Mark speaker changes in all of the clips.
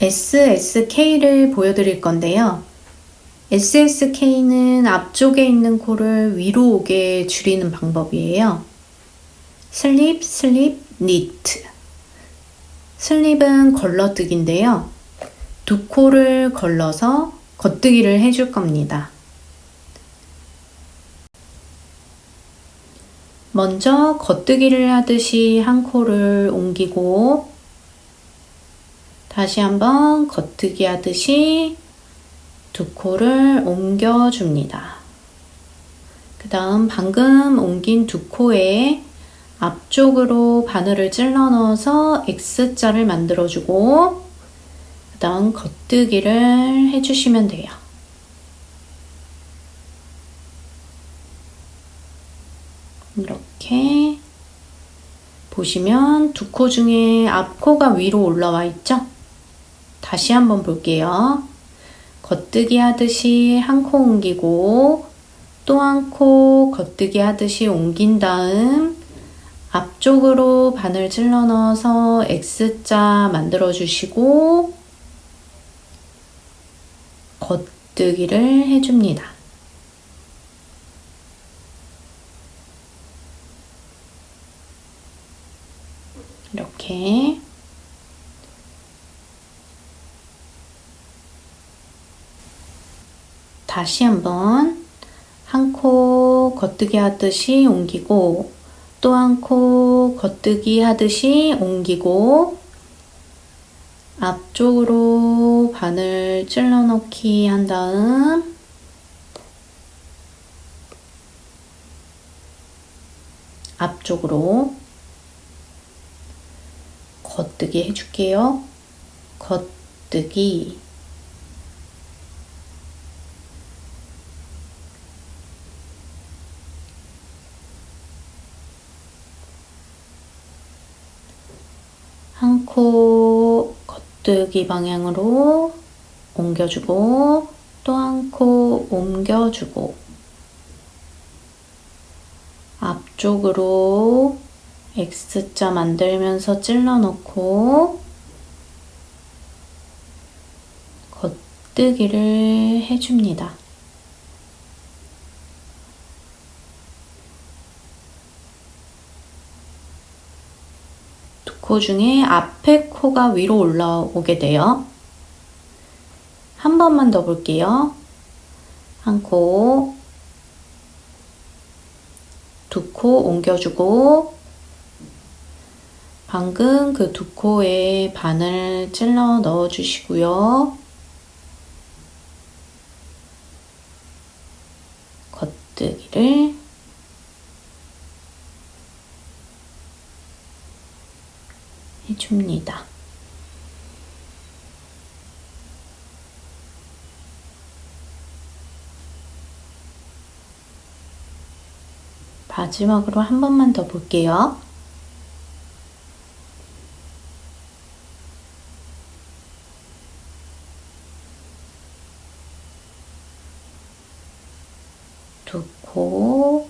Speaker 1: SSK를 보여드릴 건데요. SSK는 앞쪽에 있는 코를 위로 오게 줄이는 방법이에요. 슬립, 슬립, 니트. 슬립은 걸러뜨기인데요. 두 코를 걸러서 겉뜨기를 해줄 겁니다. 먼저 겉뜨기를 하듯이 한 코를 옮기고 다시 한번 겉뜨기 하듯이 두 코를 옮겨줍니다. 그 다음 방금 옮긴 두 코에 앞쪽으로 바늘을 찔러 넣어서 X자를 만들어주고 그 다음 겉뜨기를 해주시면 돼요. 이렇게 보시면 두 코 중에 앞코가 위로 올라와 있죠? 다시 한번 볼게요. 겉뜨기 하듯이 한 코 옮기고 또 한 코 겉뜨기 하듯이 옮긴 다음 앞쪽으로 바늘 찔러 넣어서 X자 만들어 주시고 겉뜨기를 해줍니다. 이렇게 다시 한번 한코 겉뜨기 하듯이 옮기고 또 한코 겉뜨기 하듯이 옮기고 앞쪽으로 바늘 찔러 넣기 한 다음 앞쪽으로 겉뜨기 해줄게요. 겉뜨기 한 코 겉뜨기 방향으로 옮겨주고 또 한 코 옮겨주고 앞쪽으로 X자 만들면서 찔러 넣고 겉뜨기를 해줍니다. 두코 중에 앞에 코가 위로 올라오게 돼요. 한 번만 더 볼게요. 한 코, 두 코 옮겨주고 방금 그 두 코에 바늘 찔러 넣어 주시고요. 겉뜨기를 해줍니다. 마지막으로 한 번만 더 볼게요. 두 코,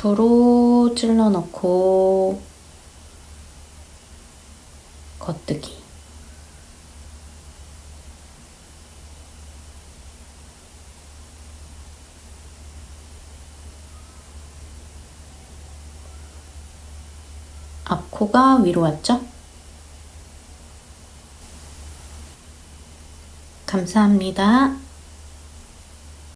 Speaker 1: 앞으로 찔러 넣고 겉뜨기 앞코가 위로 왔죠? 감사합니다.